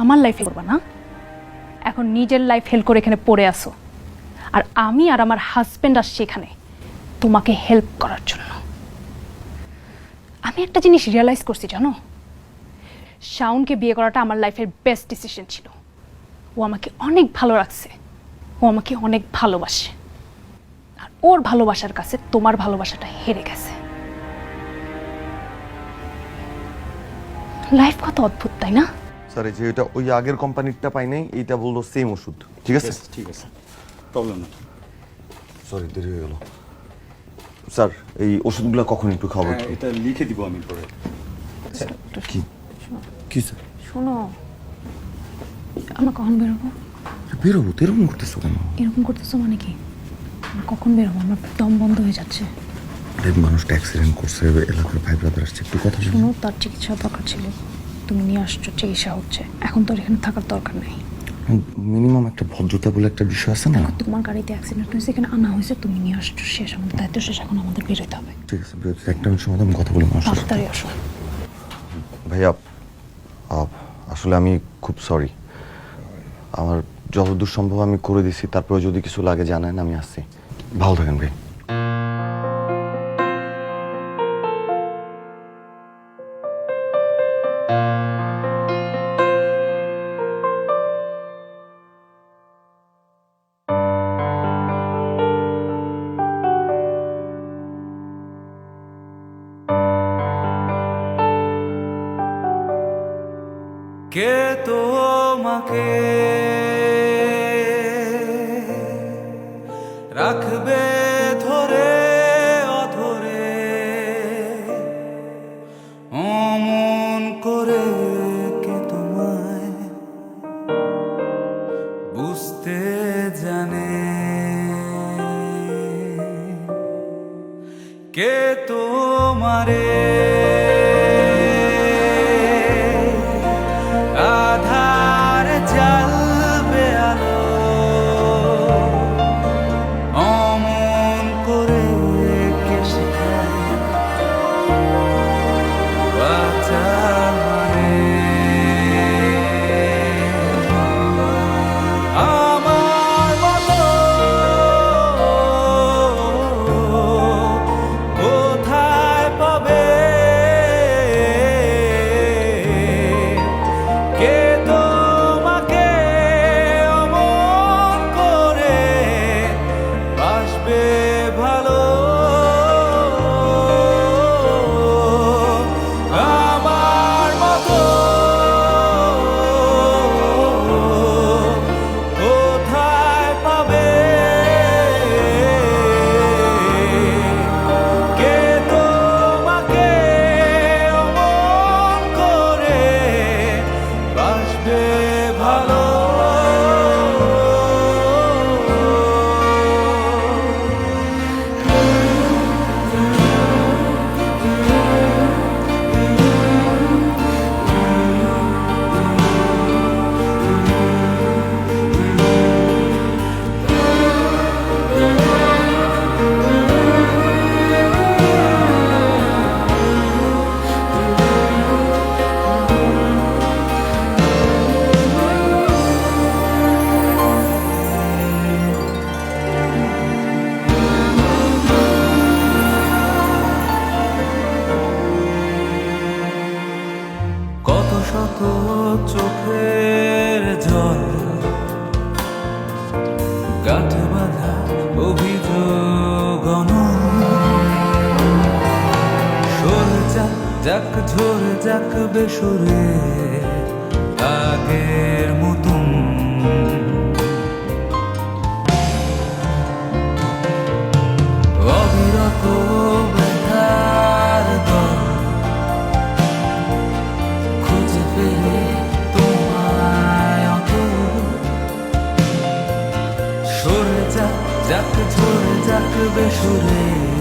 আমার লাইফ করবা না। এখন নিজের লাইফ হেল্প করে এখানে পড়ে আসো আর আমি আর আমার হাজবেন্ড আসছি এখানে তোমাকে হেল্প করার জন্য। আমি একটা জিনিস রিয়েলাইজ করছি, জানো? শাউনকে বিয়ে করাটা আমার লাইফের বেস্ট ডিসিশন ছিল। ও আমাকে অনেক ভালো রাখছে। ও আমাকে অনেক ভালোবাসে। আর ওর ভালোবাসার কাছে তোমার ভালোবাসাটা হেরে গেছে। লাইফ কত অদ্ভুত, তাই না? স্যার এই যে এটা ওই আগের কোম্পানিরটা পাই নাই এইটা বলল সেম ওষুধ। ঠিক আছে? ঠিক আছে। প্রবলেম না সরি দেরি হয়ে গেল। স্যার এই ওষুধগুলো কখন একটু খাওয়াবো হ্যাঁ, এটা লিখে দিব আমি পরে। কি? কি স্যার শোনো। আমরা কখন বেরোবো? বেরোবো? তো এরকম করতেছো কেন? এরকম করতেছো মানে কি? আমরা কখন বেরোবো? আমার দম বন্ধ হয়ে যাচ্ছে। মানুষটা অ্যাক্সিডেন্ট করছে এলাকার ভাই ব্রাদার আসছে একটু কথা শোনো তার চিকিৎসা দরকার ছিল। তুমি নিয়ে আসছো চিকিৎসা হচ্ছে। এখন তো আর এখানে থাকার দরকার নেই। মিনিমাম একটা ভদ্রতা বলে একটা বিষয় আছে না? তোমার গাড়িতে অ্যাক্সিডেন্ট হয়েছে এখানে আনা হয়েছে তুমি নিয়ে আসছো শেষ। আমাদের দায়িত্ব শেষ এখন আমাদের বেরোতে হবে। ঠিক আছে বেরোতে একটা মিনিট সময় আমি কথা বলি তাড়াতাড়ি আসো। ভাইয়া আসলে আমি খুব সরি আমার যতদূর সম্ভব আমি করে দিছি তারপরে যদি কিছু লাগে জানান আমি আসছি। ভালো থাকেন ভাই। কে তোমাকে রাখবে ধরে অধরে অমন করে কে তোমায় বুঝতে জানে? কে তোমারে sun. শত চোখের জল। কাঠ বাধা অভিযোগ সরে যাক যাক ঝরে যাক বেসরে আগের মতন। ডাক ঝরে যাক বেসুরে